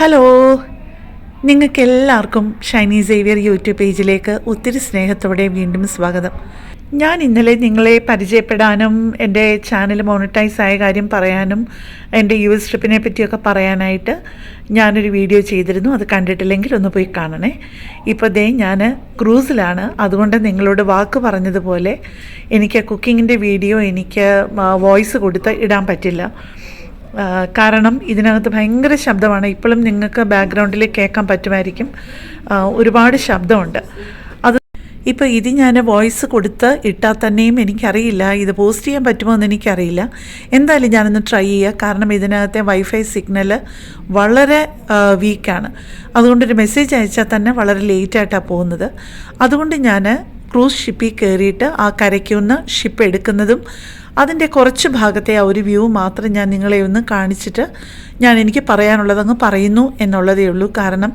Hello നിങ്ങൾക്ക് എല്ലാവർക്കും Shiny Xavier YouTube പേജിലേക്ക് ഒത്തിരി സ്നേഹത്തോടെ വീണ്ടും സ്വാഗതം. ഞാൻ ഇന്നലെ നിങ്ങളെ പരിചയപ്പെടാനും എന്റെ ചാനൽ മോണിറ്റൈസ് ആയ കാര്യം പറയാനും എന്റെ യു എസ് ട്രിപ്പിനെ പറ്റിയൊക്കെ പറയാനായിട്ട് ഞാനൊരു വീഡിയോ ചെയ്തിരുന്നു. അത് കണ്ടിട്ടില്ലെങ്കിൽ ഒന്ന് പോയി കാണണേ. ഇപ്പോൾ ദേ ഞാൻ ക്രൂസിലാണ് അതുകൊണ്ട് നിങ്ങളോട് വാക്ക് പറഞ്ഞതുപോലെ എനിക്ക് കുക്കിങ്ങിന്റെ വീഡിയോ എനിക്ക് വോയിസ് കൊടുത്ത് ഇടാൻ പറ്റില്ല. കാരണം ഇതിനകത്ത് ഭയങ്കര ശബ്ദമാണ്. ഇപ്പോഴും നിങ്ങൾക്ക് ബാക്ക്ഗ്രൗണ്ടിൽ കേൾക്കാൻ പറ്റുമായിരിക്കും. ഒരുപാട് ശബ്ദമുണ്ട്. അത് ഇപ്പോൾ ഇത് ഞാൻ വോയിസ് കൊടുത്ത് ഇട്ടാൽ തന്നെയും എനിക്കറിയില്ല. ഇത് പോസ്റ്റ് ചെയ്യാൻ പറ്റുമോ എന്ന് എനിക്കറിയില്ല. എന്തായാലും ഞാനൊന്ന് ട്രൈ ചെയ്യുക കാരണം ഇതിനകത്തെ വൈഫൈ സിഗ്നൽ വളരെ വീക്കാണ് അതുകൊണ്ടൊരു മെസ്സേജ് അയച്ചാൽ തന്നെ വളരെ ലേറ്റായിട്ടാണ് പോകുന്നത്. അതുകൊണ്ട് ഞാൻ ക്രൂസ് ഷിപ്പിൽ കയറിയിട്ട് ആ കരയ്ക്കുന്ന ഷിപ്പ് എടുക്കുന്നതും അതിന്റെ കുറച്ച് ഭാഗത്തെ ആ ഒരു വ്യൂ മാത്രം ഞാൻ നിങ്ങളെ ഒന്ന് കാണിച്ചിട്ട് ഞാൻ എനിക്ക് പറയാനുള്ളത് അങ്ങ് പറയുന്നു എന്നുള്ളതേ ഉള്ളൂ. കാരണം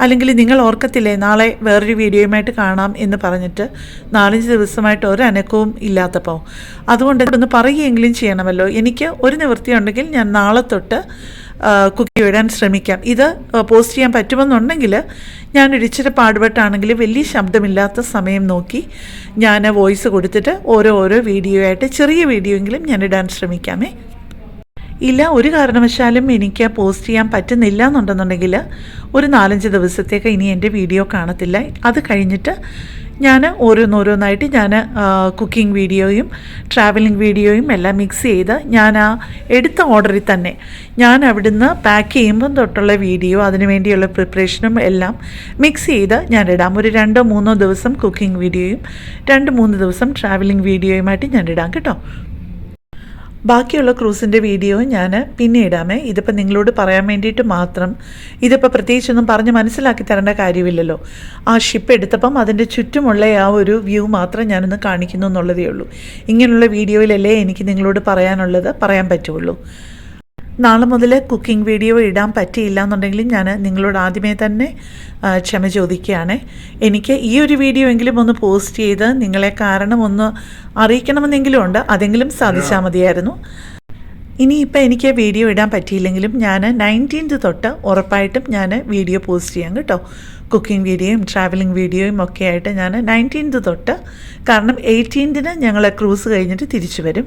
അല്ലെങ്കിൽ നിങ്ങൾ ഓർക്കത്തില്ലേ നാളെ വേറൊരു വീഡിയോയുമായിട്ട് കാണാം എന്ന് പറഞ്ഞിട്ട് നാലഞ്ച് ദിവസമായിട്ട് ഒരു അനക്കവും ഇല്ലാത്തപ്പോൾ. അതുകൊണ്ട് ഒന്ന് പറയുകയെങ്കിലും ചെയ്യണമല്ലോ. എനിക്ക് ഒരു നിവൃത്തി ഉണ്ടെങ്കിൽ ഞാൻ നാളെ തൊട്ട് കുക്കി ഇടാൻ ശ്രമിക്കാം. ഇത് പോസ്റ്റ് ചെയ്യാൻ പറ്റുമെന്നുണ്ടെങ്കിൽ ഞാൻ ഇച്ചിരി പാടുപെട്ടാണെങ്കിൽ വലിയ ശബ്ദമില്ലാത്ത സമയം നോക്കി ഞാൻ വോയിസ് കൊടുത്തിട്ട് ഓരോ ഓരോ വീഡിയോ ആയിട്ട് ചെറിയ വീഡിയോ എങ്കിലും ഞാൻ ഇടാൻ ശ്രമിക്കാമേ. ഇല്ല ഒരു കാരണവശാലും എനിക്ക് പോസ്റ്റ് ചെയ്യാൻ പറ്റുന്നില്ല എന്നുണ്ടെന്നുണ്ടെങ്കിൽ ഒരു നാലഞ്ച് ദിവസത്തേക്ക് ഇനി എന്റെ വീഡിയോ കാണത്തില്ല. അത് കഴിഞ്ഞിട്ട് ഞാൻ ഓരോന്നോരോന്നായിട്ട് ഞാൻ കുക്കിംഗ് വീഡിയോയും ട്രാവലിംഗ് വീഡിയോയും എല്ലാം മിക്സ് ചെയ്ത് ഞാൻ ആ എടുത്ത ഓർഡറിൽ തന്നെ ഞാൻ അവിടുന്ന് പാക്ക് ചെയ്യുമ്പം തൊട്ടുള്ള വീഡിയോ അതിനു വേണ്ടിയുള്ള പ്രിപ്പറേഷനും എല്ലാം മിക്സ് ചെയ്ത് ഞാൻ ഇടാം. ഒരു രണ്ടോ മൂന്നോ ദിവസം കുക്കിംഗ് വീഡിയോയും രണ്ട് മൂന്ന് ദിവസം ട്രാവലിംഗ് വീഡിയോയുമായിട്ട് ഞാൻ ഇടാം കേട്ടോ. ബാക്കിയുള്ള ക്രൂസിന്റെ വീഡിയോ ഞാൻ പിന്നെ ഇടാമേ ഇതിപ്പോൾ നിങ്ങളോട് പറയാൻ വേണ്ടിയിട്ട് മാത്രം. ഇതിപ്പോൾ പ്രത്യേകിച്ചൊന്നും പറഞ്ഞ് മനസ്സിലാക്കി തരേണ്ട കാര്യമില്ലല്ലോ. ആ ഷിപ്പ് എടുത്തപ്പം അതിന്റെ ചുറ്റുമുള്ള ആ ഒരു വ്യൂ മാത്രം ഞാനൊന്ന് കാണിക്കുന്നു എന്നുള്ളതേ ഉള്ളൂ. ഇങ്ങനെയുള്ള വീഡിയോയിലല്ലേ എനിക്ക് നിങ്ങളോട് പറയാനുള്ളത് പറയാൻ പറ്റുള്ളൂ. നാളെ മുതൽ കുക്കിംഗ് വീഡിയോ ഇടാൻ പറ്റിയില്ല എന്നുണ്ടെങ്കിൽ ഞാൻ നിങ്ങളോട് ആദ്യമേ തന്നെ ക്ഷമ ചോദിക്കുകയാണ്. എനിക്ക് ഈ ഒരു വീഡിയോ എങ്കിലും ഒന്ന് പോസ്റ്റ് ചെയ്ത് നിങ്ങളെ കാരണം ഒന്ന് അറിയിക്കണമെന്നെങ്കിലും ഉണ്ട്. അതെങ്കിലും സാധിച്ചാൽ മതിയായിരുന്നു. ഇനിയിപ്പോൾ എനിക്ക് വീഡിയോ ഇടാൻ പറ്റിയില്ലെങ്കിലും ഞാൻ നയന്റീൻത് തൊട്ട് ഉറപ്പായിട്ടും ഞാൻ വീഡിയോ പോസ്റ്റ് ചെയ്യാം കേട്ടോ. കുക്കിംഗ് വീഡിയോയും ട്രാവലിംഗ് വീഡിയോയും ഒക്കെ ആയിട്ട് ഞാൻ നയന്റീൻത് തൊട്ട് കാരണം എയ്റ്റീൻതിന് ഞങ്ങൾ ക്രൂസ് കഴിഞ്ഞിട്ട് തിരിച്ചു വരും.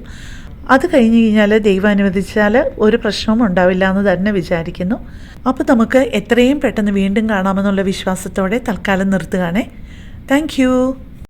അത് കഴിഞ്ഞ് കഴിഞ്ഞാൽ ദൈവം അനുവദിച്ചാൽ ഒരു പ്രശ്നവും ഉണ്ടാവില്ല എന്ന് തന്നെ വിചാരിക്കുന്നു. അപ്പോൾ നമുക്ക് എത്രയും പെട്ടെന്ന് വീണ്ടും കാണാമെന്നുള്ള വിശ്വാസത്തോടെ തൽക്കാലം നിർത്തുകയാണേ. താങ്ക്